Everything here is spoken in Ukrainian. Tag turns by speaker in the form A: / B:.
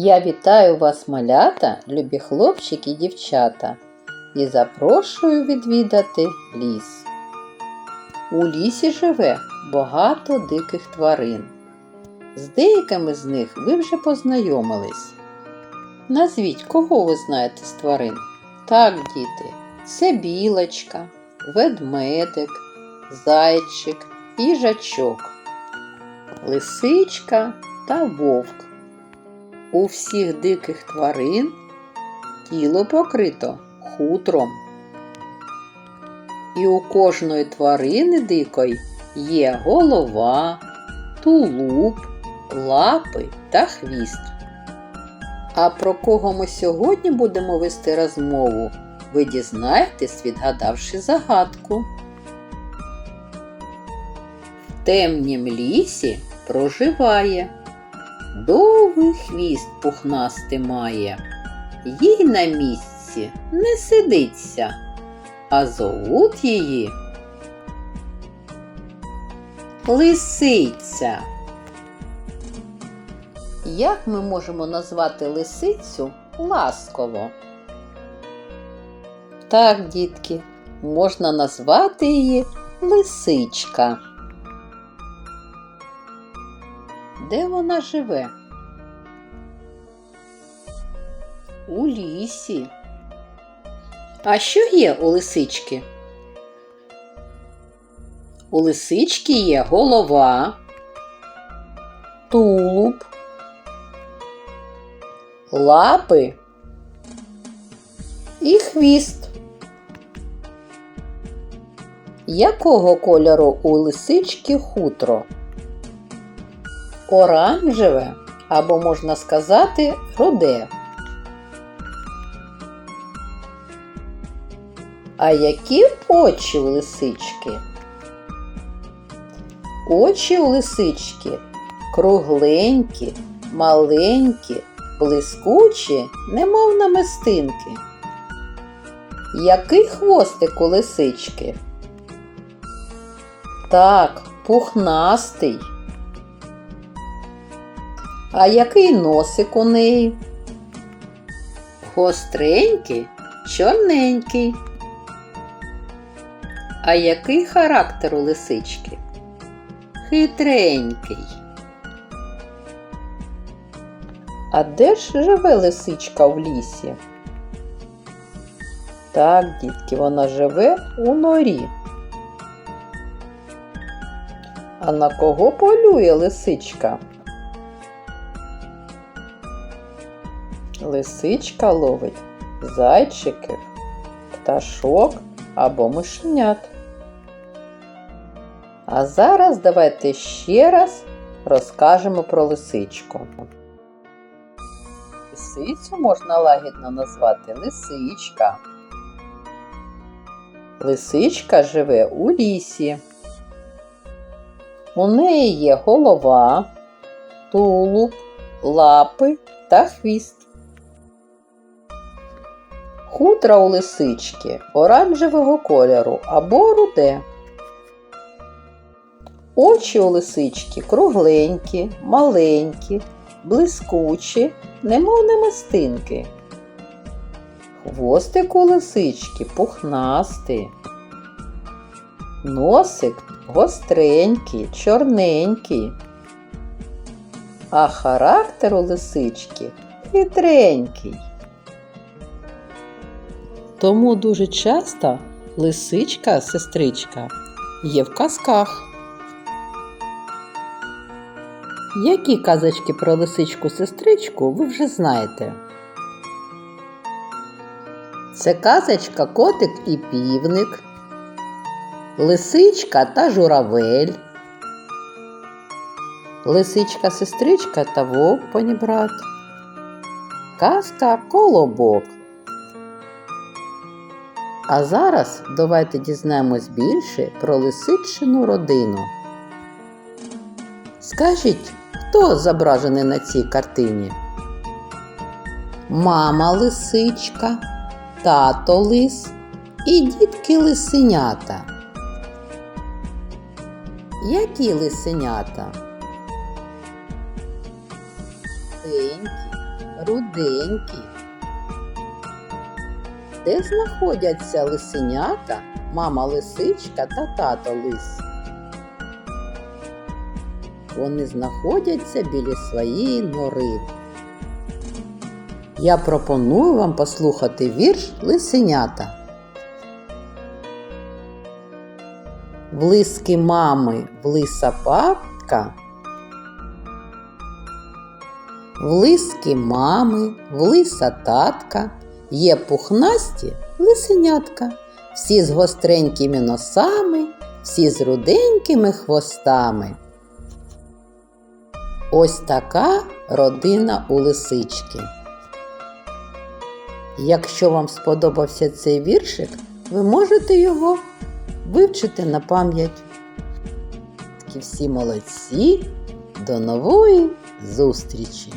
A: Я вітаю вас, малята, любі хлопчики і дівчата, і запрошую відвідати ліс. У лісі живе багато диких тварин. З деякими з них ви вже познайомились. Назвіть, кого ви знаєте з тварин? Так, діти, це білочка, ведмедик, зайчик, їжачок, лисичка та вовк. У всіх диких тварин тіло покрито хутром. І у кожної тварини дикої є голова, тулуб, лапи та хвіст. А про кого ми сьогодні будемо вести розмову, ви дізнаєтесь, відгадавши загадку. В темнім лісі проживає. Довгий хвіст пухнастий має, їй на місці не сидиться, а зовут її лисиця. Як ми можемо назвати лисицю ласково? Так, дітки, можна назвати її лисичка. Де вона живе? У лісі. А що є у лисички? У лисички є голова, тулуб, лапи і хвіст. Якого кольору у лисички хутро? Оранжеве або можна сказати руде. А які очі у лисички? Очі у лисички кругленькі, маленькі, блискучі, немов намистинки. Який хвостик у лисички? Так, пухнастий. А який носик у неї? Гостренький, чорненький. А який характер у лисички? Хитренький. А де ж живе лисичка в лісі? Так, дітки, вона живе у норі. А на кого полює лисичка? Лисичка ловить зайчиків, пташок або мишенят. А зараз давайте ще раз розкажемо про лисичку. Лисицю можна лагідно назвати лисичка. Лисичка живе у лісі. У неї є голова, тулуб, лапи та хвіст. Хутра у лисички оранжевого кольору або руде. Очі у лисички кругленькі, маленькі, блискучі, немов намистинки. Хвостик у лисички пухнастий. Носик гостренький, чорненький. А характер у лисички хитренький. Тому дуже часто лисичка, сестричка є в казках. Які казочки про лисичку сестричку ви вже знаєте? Це казочка котик і півник, лисичка та журавель, лисичка сестричка та вовк панібрат, казка колобок. А зараз давайте дізнаємось більше про лисичину родину. Скажіть, хто зображений на цій картині? Мама лисичка, тато лис і дітки лисенята. Які лисенята? Маленькі, руденькі. Де знаходяться лисенята, мама лисичка та тато лис? Вони знаходяться біля своєї нори. Я пропоную вам послухати вірш Лисенята. В лиски мами в лиса папка. В лиски мами, в лиса татка є пухнасті лисенятка, всі з гостренькими носами, всі з руденькими хвостами. Ось така родина у лисички. Якщо вам сподобався цей віршик, ви можете його вивчити на пам'ять. Такі всі молодці. До нової зустрічі!